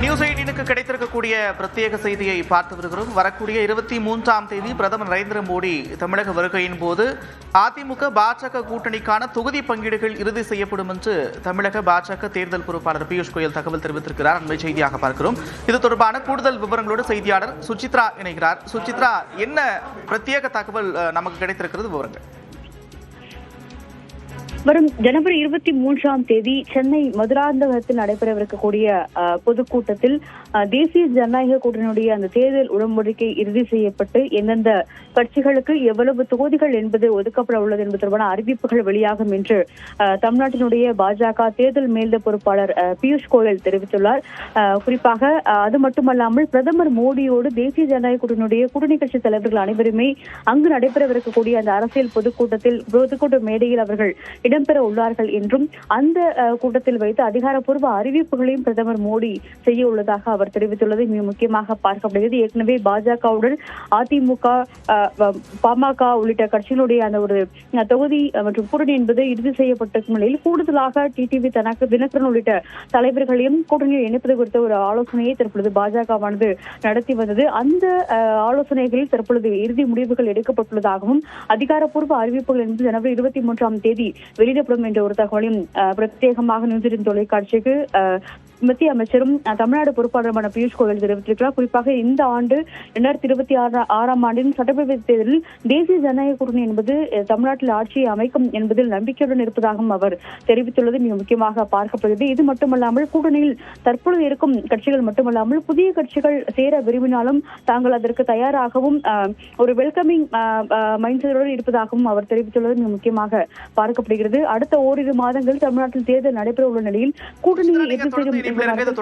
இருக்கக்கூடிய பிரத்யேக செய்தியை பார்த்து வருகிறோம். வரக்கூடிய இருபத்தி மூன்றாம் தேதி பிரதமர் நரேந்திர மோடி தமிழக வருகையின் போது அதிமுக பாஜக கூட்டணிக்கான தொகுதி பங்கீடுகள் இறுதி செய்யப்படும் என்று தமிழக பாஜக தேர்தல் பொறுப்பாளர் பியூஷ் கோயல் தகவல் தெரிவித்திருக்கிறார். அண்மை செய்தியாக பார்க்கிறோம். இது தொடர்பான கூடுதல் விவரங்களோடு செய்தியாளர் சுசித்ரா இணைகிறார். சுசித்ரா என்ன பிரத்யேக தகவல் நமக்கு கிடைத்திருக்கிறது விவரங்கள்? வரும் ஜனவரி இருபத்தி மூன்றாம் தேதி சென்னை மதுராந்தகத்தில் நடைபெறவிருக்கக்கூடிய பொதுக்கூட்டத்தில் தேசிய ஜனநாயக கூட்டணியுடைய அந்த தேர்தல் உடன்படிக்கை இறுதி செய்யப்பட்டு எந்தெந்த கட்சிகளுக்கு எவ்வளவு தொகுதிகள் என்பது ஒதுக்கப்பட உள்ளது என்பது தொடர்பான அறிவிப்புகள் வெளியாகும் என்று தமிழ்நாட்டினுடைய பாஜக தேர்தல் மேல்த பொறுப்பாளர் பியூஷ் கோயல் தெரிவித்துள்ளார். குறிப்பாக அது மட்டுமல்லாமல் பிரதமர் மோடியோடு தேசிய ஜனநாயக கூட்டணியுடைய கூட்டணி கட்சி தலைவர்கள் அனைவருமே அங்கு நடைபெறவிருக்கக்கூடிய அந்த அரசியல் பொதுக்கூட்டத்தில் பொதுக்கூட்ட மேடையில் அவர்கள் இடம்பெற உள்ளார்கள் என்றும் அந்த கூட்டத்தில் வைத்து அதிகாரப்பூர்வ அறிவிப்புகளையும் பிரதமர் மோடி செய்ய உள்ளதாக அவர் தெரிவித்துள்ளது. மிக முக்கியமாக பார்க்கப்படுகிறது ஏற்கனவே பாஜகவுடன் அதிமுக பாமக உள்ளிட்ட கட்சிகளுடைய அந்த ஒரு தொகுதி மற்றும் கூட்டணி என்பது இறுதி செய்யப்பட்டிருக்கும் நிலையில் கூடுதலாக டிடிவி தனக்கு தினகரன் உள்ளிட்ட தலைவர்களையும் கூட்டணியில் இணைப்பது குறித்த ஒரு ஆலோசனையை தற்பொழுது பாஜகவானது நடத்தி வந்தது. அந்த ஆலோசனைகளில் தற்பொழுது இறுதி முடிவுகள் எடுக்கப்பட்டுள்ளதாகவும் அதிகாரப்பூர்வ அறிவிப்புகள் என்பது ஜனவரி இருபத்தி மூன்றாம் தேதி வெளியிடப்படும் என்ற ஒரு தகவலையும் பிரத்யேகமாக நியூசிலாந்து தொலைக்காட்சிக்கு மத்திய அமைச்சரும் தமிழ்நாடு பொறுப்பாளருமான பியூஷ் கோயல் தெரிவித்திருக்கிறார். குறிப்பாக இந்த ஆண்டு இரண்டாயிரத்தி இருபத்தி ஆறு ஆறாம் ஆண்டின் சட்டப்பேரவை தேர்தலில் தேசிய ஜனநாயக கூட்டணி என்பது தமிழ்நாட்டில் ஆட்சியை அமைக்கும் என்பதில் நம்பிக்கையுடன் இருப்பதாகவும் அவர் தெரிவித்துள்ளது. மிக முக்கியமாக பார்க்கப்படுகிறது. இது மட்டுமல்லாமல் கூட்டணியில் தற்பொழுது இருக்கும் கட்சிகள் மட்டுமல்லாமல் புதிய கட்சிகள் சேர விரும்பினாலும் தாங்கள் அதற்கு தயாராகவும் ஒரு வெல்கமிங் மைண்ட் செட்டோடு இருப்பதாகவும் அவர் தெரிவித்துள்ளது. மிக முக்கியமாக பார்க்கப்படுகிறது. அடுத்த ஓரிரு மாதங்கள் தமிழ்நாட்டில் தேர்தல் நடைபெற உள்ள நிலையில் கூட்டணியை நீங்க எதிர்த்து தொடர்ந்து இணைப்பில் இருங்க. இது